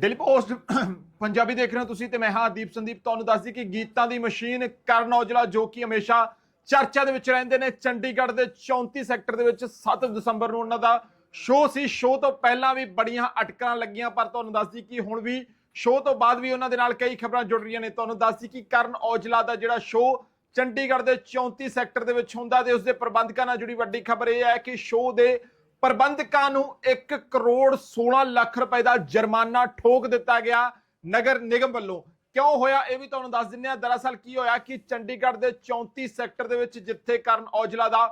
ਦਿਲ ਪੋਸਟ ਪੰਜਾਬੀ ਦੇਖ ਰਹੇ ਹੋ ਤੁਸੀਂ ਤੇ ਮੈਂ ਹਾਂ ਦੀਪ ਸੰਦੀਪ, ਤੁਹਾਨੂੰ ਦੱਸਦੀ ਕਿ ਗੀਤਾਂ ਦੀ ਮਸ਼ੀਨ ਕਰਨ ਔਜਲਾ ਜੋ ਕਿ ਹਮੇਸ਼ਾ ਚਰਚਾ ਦੇ ਵਿੱਚ ਰਹਿੰਦੇ ਨੇ, ਚੰਡੀਗੜ੍ਹ ਦੇ 34 ਸੈਕਟਰ ਦੇ ਵਿੱਚ 7 ਦਸੰਬਰ ਨੂੰ ਉਹਨਾਂ ਦਾ ਸ਼ੋਅ ਸੀ। ਸ਼ੋਅ ਤੋਂ ਪਹਿਲਾਂ ਵੀ ਬੜੀਆਂ ਅਟਕਲਾਂ ਲੱਗੀਆਂ, ਪਰ ਤੁਹਾਨੂੰ ਦੱਸਦੀ ਕਿ ਹੁਣ ਵੀ ਸ਼ੋਅ ਤੋਂ ਬਾਅਦ ਵੀ ਉਹਨਾਂ ਦੇ ਨਾਲ ਕਈ ਖਬਰਾਂ ਜੁੜ ਰਹੀਆਂ ਨੇ। ਤੁਹਾਨੂੰ ਦੱਸਦੀ ਕਿ ਕਰਨ ਔਜਲਾ ਦਾ ਜਿਹੜਾ ਸ਼ੋਅ ਚੰਡੀਗੜ੍ਹ ਦੇ 34 ਸੈਕਟਰ ਦੇ ਵਿੱਚ ਹੁੰਦਾ ਤੇ ਉਸ ਦੇ ਪ੍ਰਬੰਧਕਾਂ ਨਾਲ ਜੁੜੀ ਵੱਡੀ ਖਬਰ ਇਹ ਹੈ ਕਿ ਸ਼ੋਅ ਦੇ ਪ੍ਰਬੰਧਕਾਂ ਨੂੰ 1 ਕਰੋੜ 16 ਲੱਖ ਰੁਪਏ ਦਾ ਜੁਰਮਾਨਾ ਠੋਕ ਦਿੱਤਾ ਗਿਆ ਨਗਰ ਨਿਗਮ ਵੱਲੋਂ। ਕਿਉਂ ਹੋਇਆ ਇਹ ਵੀ ਤੁਹਾਨੂੰ ਦੱਸ ਦਿੰਦੇ ਆ ਦਰਅਸਲ ਕੀ ਹੋਇਆ ਕਿ ਚੰਡੀਗੜ੍ਹ ਦੇ 34 ਸੈਕਟਰ ਦੇ ਵਿੱਚ ਜਿੱਥੇ ਕਰਨ ਔਜਲਾ ਦਾ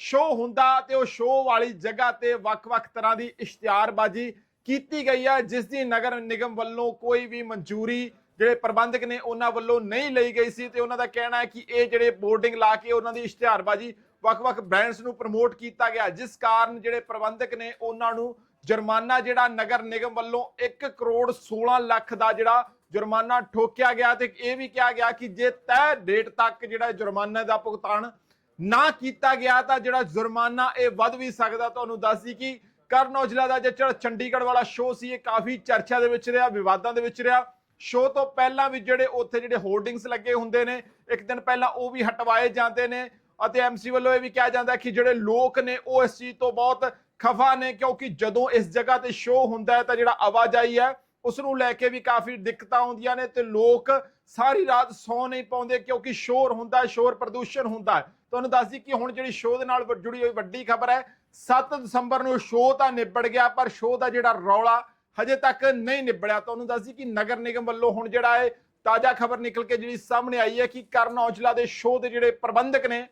ਸ਼ੋਅ ਹੁੰਦਾ ਤੇ ਉਹ ਸ਼ੋਅ ਵਾਲੀ ਜਗ੍ਹਾ ਤੇ ਵੱਖ-ਵੱਖ ਤਰ੍ਹਾਂ ਦੀ ਇਸ਼ਤਿਹਾਰਬਾਜ਼ੀ ਕੀਤੀ ਗਈ ਹੈ ਜਿਸ ਦੀ ਨਗਰ ਨਿਗਮ ਵੱਲੋਂ ਕੋਈ ਵੀ ਮਨਜ਼ੂਰੀ ਜਿਹੜੇ ਪ੍ਰਬੰਧਕ ਨੇ ਉਹਨਾਂ ਵੱਲੋਂ ਨਹੀਂ ਲਈ ਗਈ ਸੀ ਤੇ ਉਹਨਾਂ ਦਾ ਕਹਿਣਾ ਹੈ ਕਿ ਇਹ ਜਿਹੜੇ ਬੋਰਡਿੰਗ ਲਾ ਕੇ ਉਹਨਾਂ ਦੀ ਇਸ਼ਤਿਹਾਰਬਾਜ਼ੀ ਵੱਖ-ਵੱਖ ਬ੍ਰਾਂਡਸ ਨੂੰ ਪ੍ਰਮੋਟ ਕੀਤਾ ਗਿਆ, ਜਿਸ ਕਾਰਨ ਜਿਹੜੇ ਪ੍ਰਬੰਧਕ ਨੇ ਉਹਨਾਂ ਨੂੰ ਜੁਰਮਾਨਾ ਜਿਹੜਾ ਨਗਰ ਨਿਗਮ ਵੱਲੋਂ 1 ਕਰੋੜ 16 ਲੱਖ ਦਾ ਜਿਹੜਾ ਜੁਰਮਾਨਾ ਠੋਕਿਆ ਗਿਆ ਤੇ ਇਹ ਵੀ ਕਿਹਾ ਗਿਆ ਕਿ ਜੇ ਤੈਅ ਡੇਟ ਤੱਕ ਜਿਹੜਾ ਜੁਰਮਾਨੇ ਦਾ ਭੁਗਤਾਨ ਨਾ ਕੀਤਾ ਗਿਆ ਤਾਂ ਜਿਹੜਾ ਜੁਰਮਾਨਾ ਇਹ ਵੱਧ ਵੀ ਸਕਦਾ। ਤੁਹਾਨੂੰ ਦੱਸਦੀ ਕਿ ਕਰਨ ਔਜਲਾ ਦਾ ਜਿਹੜਾ ਚੰਡੀਗੜ੍ਹ ਵਾਲਾ ਸ਼ੋਅ ਸੀ, ਇਹ ਕਾਫੀ ਚਰਚਾ ਦੇ ਵਿੱਚ ਰਿਹਾ, ਵਿਵਾਦਾਂ ਦੇ ਵਿੱਚ ਰਿਹਾ। ਸ਼ੋਅ ਤੋਂ ਪਹਿਲਾਂ ਵੀ ਜਿਹੜੇ ਉੱਥੇ ਜਿਹੜੇ ਹੋਰਡਿੰਗਸ ਲੱਗੇ ਹੁੰਦੇ ਨੇ, ਇੱਕ ਦਿਨ ਪਹਿਲਾਂ ਉਹ ਵੀ ਹਟਵਾਏ ਜਾਂਦੇ ਨੇ। ਅਤੇ ਐਮਸੀ ਵੱਲੋਂ ਇਹ ਵੀ ਕਿਹਾ ਜਾਂਦਾ ਕਿ ਜਿਹੜੇ ਲੋਕ ਨੇ ਉਹ ਇਸ ਚੀਜ਼ ਤੋਂ ਬਹੁਤ ਖਫਾ ਨੇ, ਕਿਉਂਕਿ ਜਦੋਂ ਇਸ ਜਗ੍ਹਾ ਤੇ ਸ਼ੋਅ ਹੁੰਦਾ ਹੈ ਤਾਂ ਜਿਹੜਾ ਆਵਾਜਾਈ ਹੈ ਉਸ ਨੂੰ ਲੈ ਕੇ ਵੀ ਕਾਫੀ ਦਿੱਕਤਾਂ ਆਉਂਦੀਆਂ ਨੇ ਤੇ ਲੋਕ ਸਾਰੀ ਰਾਤ ਸੌ ਨਹੀਂ ਪਾਉਂਦੇ ਕਿਉਂਕਿ ਸ਼ੋਰ ਹੁੰਦਾ ਸ਼ੋਰ ਪ੍ਰਦੂਸ਼ਣ ਹੁੰਦਾ ਹੈ। ਤੁਹਾਨੂੰ ਦੱਸਦੀ ਕਿ ਹੁਣ ਜਿਹੜੀ ਸ਼ੋਅ ਦੇ ਨਾਲ ਜੁੜੀ ਹੋਈ ਵੱਡੀ ਖਬਰ ਹੈ 7 ਦਸੰਬਰ ਨੂੰ ਸ਼ੋਅ ਤਾਂ ਨਿਬੜ ਗਿਆ, ਪਰ ਸ਼ੋਅ ਦਾ ਜਿਹੜਾ ਰੌਲਾ ਹਜੇ ਤੱਕ ਨਹੀਂ ਨਿਬੜਿਆ। ਤੁਹਾਨੂੰ ਦੱਸਦੀ ਕਿ ਨਗਰ ਨਿਗਮ ਵੱਲੋਂ ਹੁਣ ਜਿਹੜਾ ਹੈ ਤਾਜ਼ਾ ਖਬਰ ਨਿਕਲ ਕੇ ਜਿਹੜੀ ਸਾਹਮਣੇ ਆਈ ਹੈ ਕਿ ਕਰਨ ਔਜਲਾ ਦੇ ਸ਼ੋਅ ਦੇ ਜਿਹੜੇ ਪ੍ਰਬੰਧਕ ਨੇ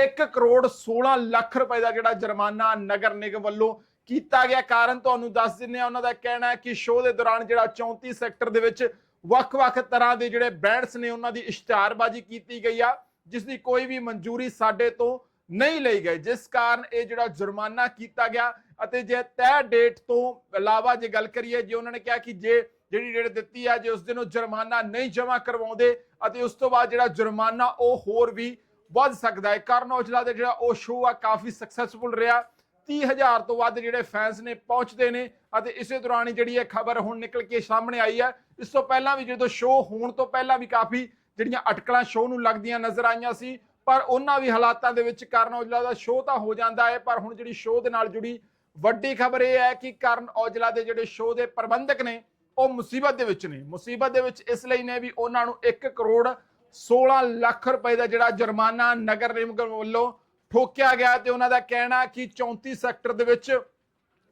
1 ਕਰੋੜ 16 ਲੱਖ ਰੁਪਏ ਦਾ ਜਿਹੜਾ ਜੁਰਮਾਨਾ ਨਗਰ ਨਿਗਮ ਵੱਲੋਂ ਕੀਤਾ ਗਿਆ। ਕਾਰਨ ਤੁਹਾਨੂੰ ਦੱਸ ਦਿੰਨੇ ਆ ਉਹਨਾਂ ਦਾ ਕਹਿਣਾ ਹੈ ਕਿ ਸ਼ੋਅ ਦੇ ਦੌਰਾਨ ਜਿਹੜਾ 34 ਸੈਕਟਰ ਦੇ ਵਿੱਚ ਵੱਖ-ਵੱਖ ਤਰ੍ਹਾਂ ਦੇ ਜਿਹੜੇ ਬੈਂਡਸ ਨੇ, ਉਹਨਾਂ ਦੀ ਇਸ਼ਤਿਹਾਰਬਾਜ਼ੀ ਕੀਤੀ ਗਈ ਆ, ਜਿਸ ਦੀ ਕੋਈ ਵੀ ਮਨਜ਼ੂਰੀ ਸਾਡੇ ਤੋਂ ਨਹੀਂ ਲਈ ਗਈ। ਜਿਸ ਕਾਰਨ ਇਹ ਜਿਹੜਾ ਜੁਰਮਾਨਾ ਕੀਤਾ ਗਿਆ ਅਤੇ ਜੇ ਤੈਅ ਡੇਟ ਤੋਂ ਇਲਾਵਾ ਜੇ ਗੱਲ ਕਰੀਏ, ਜੇ ਉਹਨਾਂ ਨੇ ਕਿਹਾ ਕਿ ਜੇ ਜਿਹੜੀ ਡੇਟ ਦਿੱਤੀ ਆ, ਜੇ ਉਸ ਦਿਨ ਉਹ ਜੁਰਮਾਨਾ ਨਹੀਂ ਜਮ੍ਹਾਂ ਕਰਵਾਉਂਦੇ ਅਤੇ ਉਸ ਤੋਂ ਬਾਅਦ ਜਿਹੜਾ ਜੁਰਮਾਨਾ ਉਹ ਹੋਰ ਵੀ ਵੱਧ ਸਕਦਾ ਹੈ। ਕਰਨ ਔਜਲਾ ਦੇ ਜਿਹੜਾ ਉਹ ਸ਼ੋਅ ਆ, ਕਾਫੀ ਸਕਸੈਸਫੁਲ ਰਿਹਾ। 30000 ਤੋਂ ਵੱਧ ਜਿਹੜੇ ਫੈਨਸ ਨੇ ਪਹੁੰਚਦੇ ਨੇ ਅਤੇ ਇਸੇ ਦੌਰਾਨ ਹੀ ਜਿਹੜੀ ਇਹ ਖਬਰ ਹੁਣ ਨਿਕਲ ਕੇ ਸਾਹਮਣੇ ਆਈ ਹੈ ਇਸ ਤੋਂ ਪਹਿਲਾਂ ਵੀ ਜਦੋਂ ਸ਼ੋਅ ਹੋਣ ਤੋਂ ਪਹਿਲਾਂ ਵੀ ਕਾਫੀ ਜਿਹੜੀਆਂ ਅਟਕਲਾਂ ਸ਼ੋਅ ਨੂੰ ਲੱਗਦੀਆਂ ਨਜ਼ਰ ਆਈਆਂ ਸੀ, ਪਰ ਉਹਨਾਂ ਵੀ ਹਾਲਾਤਾਂ ਦੇ ਵਿੱਚ ਕਰਨ ਔਜਲਾ ਦਾ ਸ਼ੋਅ ਤਾਂ ਹੋ ਜਾਂਦਾ ਹੈ, ਪਰ ਹੁਣ ਜਿਹੜੀ ਸ਼ੋਅ ਦੇ ਨਾਲ ਜੁੜੀ ਵੱਡੀ ਖਬਰ ਇਹ ਹੈ ਕਿ ਕਰਨ ਔਜਲਾ ਦੇ ਜਿਹੜੇ ਸ਼ੋਅ ਦੇ ਪ੍ਰਬੰਧਕ ਨੇ, ਉਹ ਮੁਸੀਬਤ ਦੇ ਵਿੱਚ ਨੇ। ਮੁਸੀਬਤ ਦੇ ਵਿੱਚ ਇਸ ਲਈ ਨੇ ਵੀ ਉਹਨਾਂ ਨੂੰ 1 ਕਰੋੜ 16 ਲੱਖ ਰੁਪਏ ਦਾ ਜਿਹੜਾ ਜੁਰਮਾਨਾ ਨਗਰ ਨਿਗਮ ਵੱਲੋਂ ਠੋਕਿਆ ਗਿਆ ਤੇ ਉਹਨਾਂ ਦਾ ਕਹਿਣਾ ਕਿ 34 ਸੈਕਟਰ ਦੇ ਵਿੱਚ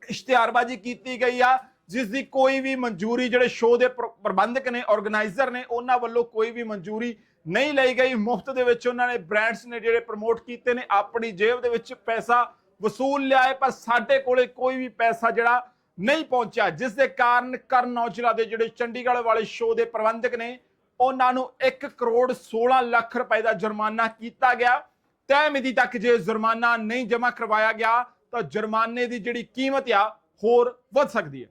ਇਸ਼ਤਿਹਾਰਬਾਜ਼ੀ ਕੀਤੀ ਗਈ ਆ, ਜਿਸ ਦੀ ਕੋਈ ਵੀ ਮਨਜ਼ੂਰੀ ਜਿਹੜੇ ਸ਼ੋਅ ਦੇ ਪ੍ਰ- ਪ੍ਰਬੰਧਕ ਨੇ ਆਰਗੇਨਾਈਜ਼ਰ ਨੇ, ਉਹਨਾਂ ਵੱਲੋਂ ਕੋਈ ਵੀ ਮਨਜ਼ੂਰੀ ਨਹੀਂ ਲਈ ਗਈ। ਮੁਫਤ ਦੇ ਵਿੱਚ ਉਹਨਾਂ ਨੇ ਬ੍ਰਾਂਡਸ ਨੇ ਜਿਹੜੇ ਪ੍ਰਮੋਟ ਕੀਤੇ ਨੇ, ਆਪਣੀ ਜੇਬ ਦੇ ਵਿੱਚ ਪੈਸਾ ਵਸੂਲ ਲਿਆ ਹੈ, ਪਰ ਸਾਡੇ ਕੋਲੇ ਕੋਈ ਵੀ ਪੈਸਾ ਜਿਹੜਾ ਨਹੀਂ ਪਹੁੰਚਿਆ, ਜਿਸ ਦੇ ਕਾਰਨ ਕਰਨ ਔਜਲਾ ਦੇ ਜਿਹੜੇ ਚੰਡੀਗੜ੍ਹ ਵਾਲੇ ਸ਼ੋਅ ਦੇ ਪ੍ਰਬੰਧਕ ਨੇ ਉਹਨਾਂ ਨੂੰ 1 ਕਰੋੜ 16 ਲੱਖ ਰੁਪਏ ਦਾ ਜੁਰਮਾਨਾ ਕੀਤਾ ਗਿਆ। ਤੈਅ ਮਿਤੀ ਤੱਕ ਜੇ ਜੁਰਮਾਨਾ ਨਹੀਂ ਜਮ੍ਹਾਂ ਕਰਵਾਇਆ ਗਿਆ, ਤਾਂ ਜੁਰਮਾਨੇ ਦੀ ਜਿਹੜੀ ਕੀਮਤ ਆ, ਹੋਰ ਵੱਧ ਸਕਦੀ ਹੈ।